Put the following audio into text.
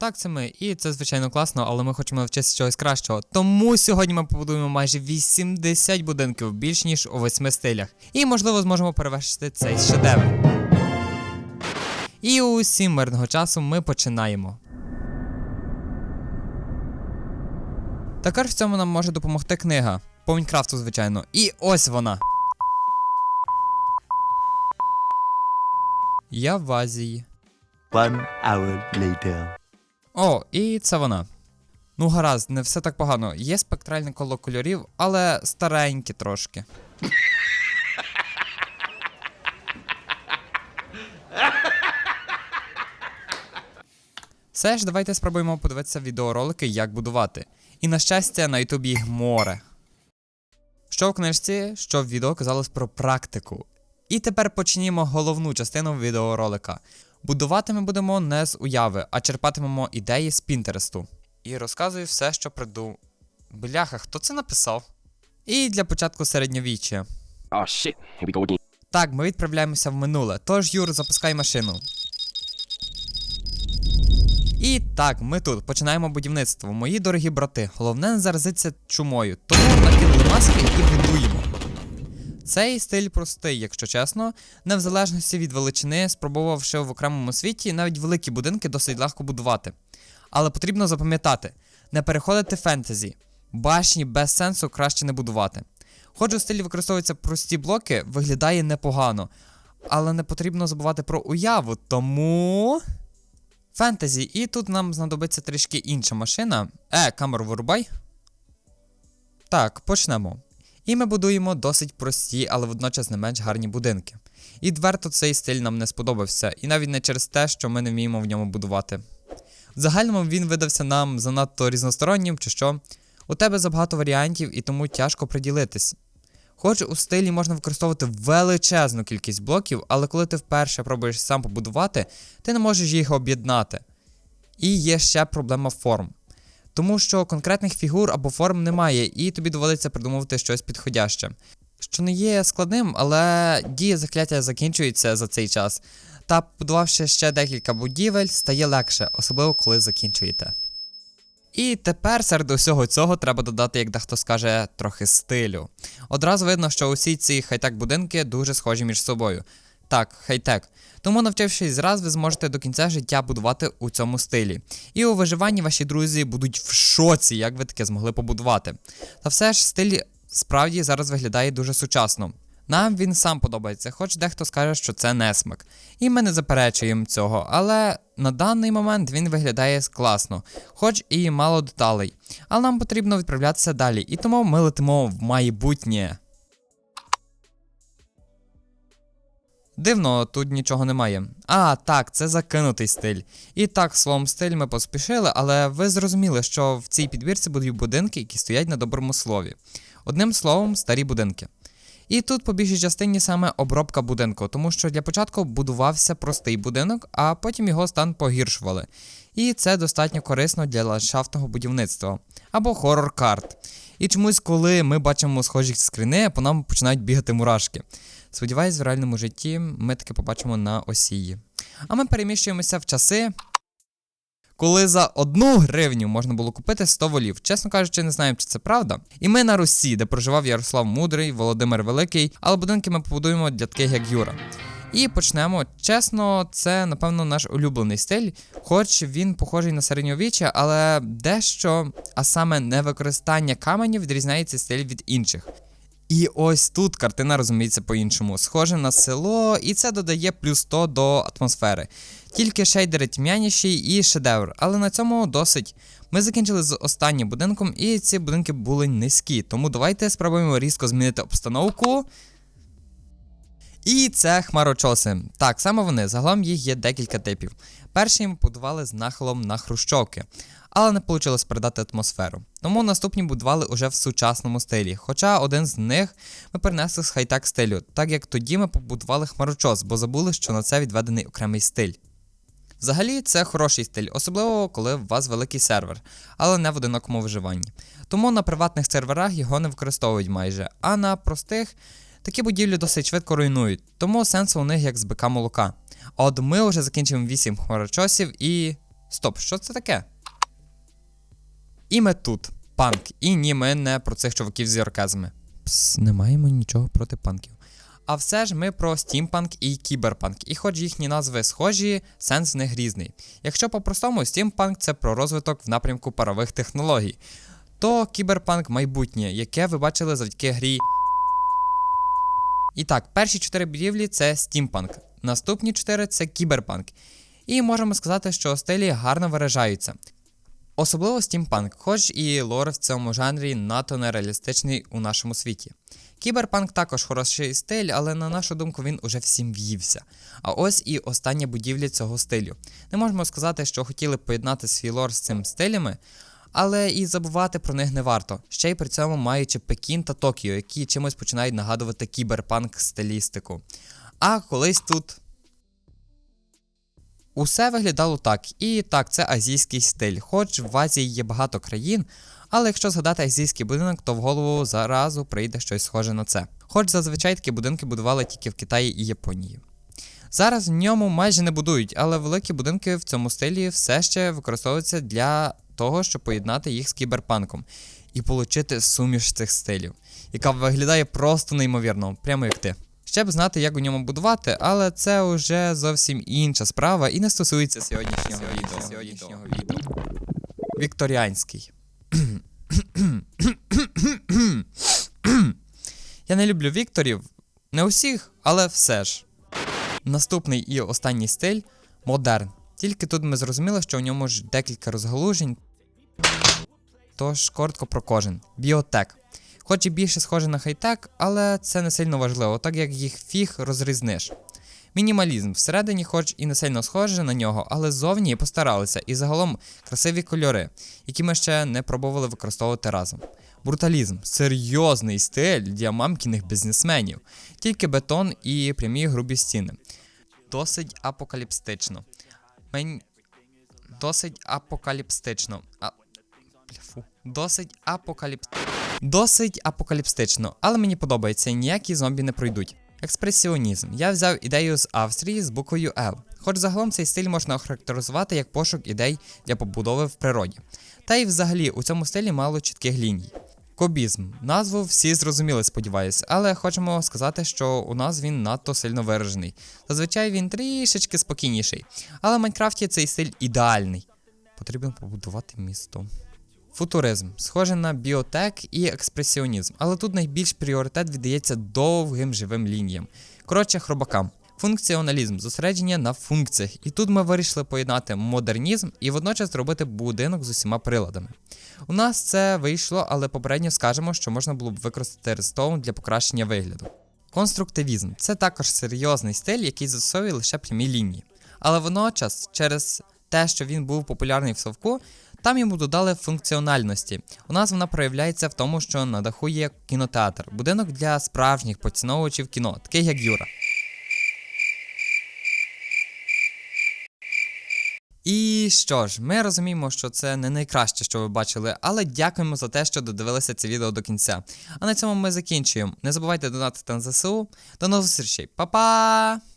Так, це ми, і це звичайно класно, але ми хочемо навчитися чогось кращого. Тому сьогодні ми побудуємо майже 80 будинків, більш ніж у восьми стилях. І можливо зможемо перевершити цей шедевр. І усім мирного часу ми починаємо. Також в цьому нам може допомогти книга. По Мінкрафту, звичайно. І ось вона. Я в Азії. One hour later. О, і це вона. Ну, гаразд, не все так погано. Є спектральне коло кольорів, але стареньке трошки. Все ж, давайте спробуємо подивитися відеоролики, як будувати. І на щастя, на Ютубі їх море. Що в книжці, що в відео казалось про практику. І тепер почнімо головну частину відеоролика. Будувати ми будемо не з уяви, а черпатимемо ідеї з Пінтересту. І розказую все, що приду. Бляха, хто це написав? І для початку середньовіччя. Oh shit, here we go again. Так, ми відправляємося в минуле. Тож, Юр, запускай машину. І так, ми тут починаємо будівництво. Мої дорогі брати, головне не заразитися чумою, тому накинули маски і будуємо. Цей стиль простий, якщо чесно, не в залежності від величини, спробувавши в окремому світі, навіть великі будинки досить легко будувати. Але потрібно запам'ятати, не переходити фентезі. Башні без сенсу краще не будувати. Хоч у стилі використовуються прості блоки, виглядає непогано. Але не потрібно забувати про уяву, тому. Фентезі, і тут нам знадобиться трішки інша машина. Е, камеру вирубай. Так, почнемо. І ми будуємо досить прості, але водночас не менш гарні будинки. І дверто цей стиль нам не сподобався, і навіть не через те, що ми не вміємо в ньому будувати. В загальному він видався нам занадто різностороннім, чи що. У тебе забагато варіантів, і тому тяжко приділитись. Хоч у стилі можна використовувати величезну кількість блоків, але коли ти вперше пробуєш сам побудувати, ти не можеш їх об'єднати. І є ще проблема форм. Тому що конкретних фігур або форм немає, і тобі доводиться придумувати щось підходяще. Що не є складним, але дія закляття закінчується за цей час. Та побудувавши ще декілька будівель, стає легше, особливо коли закінчуєте. І тепер серед усього цього треба додати, як дехто скаже, трохи стилю. Одразу видно, що усі ці хай-тек будинки дуже схожі між собою. Так, хай-тек. Тому, навчившись зраз, ви зможете до кінця життя будувати у цьому стилі. І у виживанні ваші друзі будуть в шоці, як ви таке змогли побудувати. Та все ж стиль справді зараз виглядає дуже сучасно. Нам він сам подобається, хоч дехто скаже, що це несмак. І ми не заперечуємо цього, але на даний момент він виглядає класно, хоч і мало деталей. Але нам потрібно відправлятися далі, і тому ми летимо в майбутнє. Дивно, тут нічого немає. А, так, це закинутий стиль. І так, словом стиль ми поспішили, але ви зрозуміли, що в цій підбірці будуть будинки, які стоять на доброму слові. Одним словом, старі будинки. І тут по більшій частині саме обробка будинку, тому що для початку будувався простий будинок, а потім його стан погіршували. І це достатньо корисно для ландшафтного будівництва або хорор карт. І чомусь, коли ми бачимо схожі скріни, по нам починають бігати мурашки. Сподіваюсь, в реальному житті ми таке побачимо на осії. А ми переміщуємося в часи. Коли за одну гривню можна було купити 100 волів. Чесно кажучи, не знаємо, чи це правда. І ми на Русі, де проживав Ярослав Мудрий, Володимир Великий, але будинки ми побудуємо для таких, як Юра. І почнемо. Чесно, це, напевно, наш улюблений стиль, хоч він похожий на середньовіччя, але дещо, а саме невикористання каменів відрізняється стиль від інших. І ось тут картина розуміється по-іншому. Схоже на село, і це додає плюс 100 до атмосфери. Тільки шейдери тьмяніші і шедевр, але на цьому досить. Ми закінчили з останнім будинком, і ці будинки були низькі, тому давайте спробуємо різко змінити обстановку. І це хмарочоси. Так, саме вони. Загалом їх є декілька типів. Перші ми будували з нахилом на хрущовки, але не вийшло передати атмосферу. Тому наступні будували уже в сучасному стилі. Хоча один з них ми перенесли з хай-тек стилю, так як тоді ми побудували хмарочос, бо забули, що на це відведений окремий стиль. Взагалі, це хороший стиль, особливо коли у вас великий сервер, але не в одинокому виживанні. Тому на приватних серверах його не використовують майже, а на простих такі будівлі досить швидко руйнують, тому сенсу у них як з бика молока. А от ми вже закінчимо 8 хмарочосів і. Стоп, що це таке? І ми тут. Панк. І ні, ми не про цих чуваків з орказами. Пс, не маємо нічого проти панків. А все ж ми про стімпанк і кіберпанк. І хоч їхні назви схожі, сенс в них різний. Якщо по-простому, стімпанк це про розвиток в напрямку парових технологій, то кіберпанк майбутнє, яке ви бачили завдяки грі. І так, перші чотири будівлі це стімпанк, наступні чотири це кіберпанк. І можемо сказати, що стилі гарно виражаються. Особливо стімпанк, хоч і лор в цьому жанрі надто нереалістичний у нашому світі. Кіберпанк також хороший стиль, але на нашу думку він уже всім в'ївся. А ось і остання будівля цього стилю. Не можемо сказати, що хотіли поєднати свій лор з цим стилями, але і забувати про них не варто, ще й при цьому маючи Пекін та Токіо, які чимось починають нагадувати кіберпанк стилістику. А колись тут Усе виглядало так. І так, це азійський стиль. Хоч в Азії є багато країн, але якщо згадати азійський будинок, то в голову заразу прийде щось схоже на це. Хоч зазвичай такі будинки будували тільки в Китаї і Японії. Зараз в ньому майже не будують, але великі будинки в цьому стилі все ще використовуються для того, щоб поєднати їх з кіберпанком і отримати суміш цих стилів, яка виглядає просто неймовірно, прямо як ти. Ще б знати, як у ньому будувати, але це вже зовсім інша справа і не стосується сьогоднішнього відео. Сьогоднішнього відео. Вікторіанський. Я не люблю вікторів, не усіх, але все ж. Наступний і останній стиль модерн. Тільки тут ми зрозуміли, що у ньому ж декілька розгалужень. Тож коротко про кожен. Біотек. Хоч і більше схоже на хай-тек, але це не сильно важливо, так як їх фіг розрізниш. Мінімалізм всередині, хоч і не сильно схоже на нього, але зовні постаралися, і загалом красиві кольори, які ми ще не пробували використовувати разом. Бруталізм серйозний стиль для мамкіних бізнесменів, тільки бетон і прямі грубі стіни. Досить апокаліпстично. Мені... Досить апокаліпстично. А... Досить апокаліпстично. Досить апокаліпстично, але мені подобається, ніякі зомбі не пройдуть. Експресіонізм. Я взяв ідею з Австрії з буквою L. Хоч загалом цей стиль можна охарактеризувати як пошук ідей для побудови в природі. Та й взагалі у цьому стилі мало чітких ліній. Кобізм. Назву всі зрозуміли, сподіваюся, але хочемо сказати, що у нас він надто сильно виражений. Зазвичай він трішечки спокійніший. Але в Майнкрафті цей стиль ідеальний. Потрібно побудувати місто. Футуризм схоже на біотек і експресіонізм, але тут найбільш пріоритет віддається довгим живим лініям. Коротше, хробакам. Функціоналізм зосередження на функціях, і тут ми вирішили поєднати модернізм і водночас зробити будинок з усіма приладами. У нас це вийшло, але попередньо скажемо, що можна було б використати редстоун для покращення вигляду. Конструктивізм це також серйозний стиль, який застосовує лише прямі лінії. Але водночас, через те, що він був популярний в совку, там йому додали функціональності. У нас вона проявляється в тому, що на даху є кінотеатр, будинок для справжніх поціновувачів кіно, таких як Юра. І що ж, ми розуміємо, що це не найкраще, що ви бачили, але дякуємо за те, що додивилися це відео до кінця. А на цьому ми закінчуємо. Не забувайте донатити на ЗСУ. До нових зустрічей, Па-па!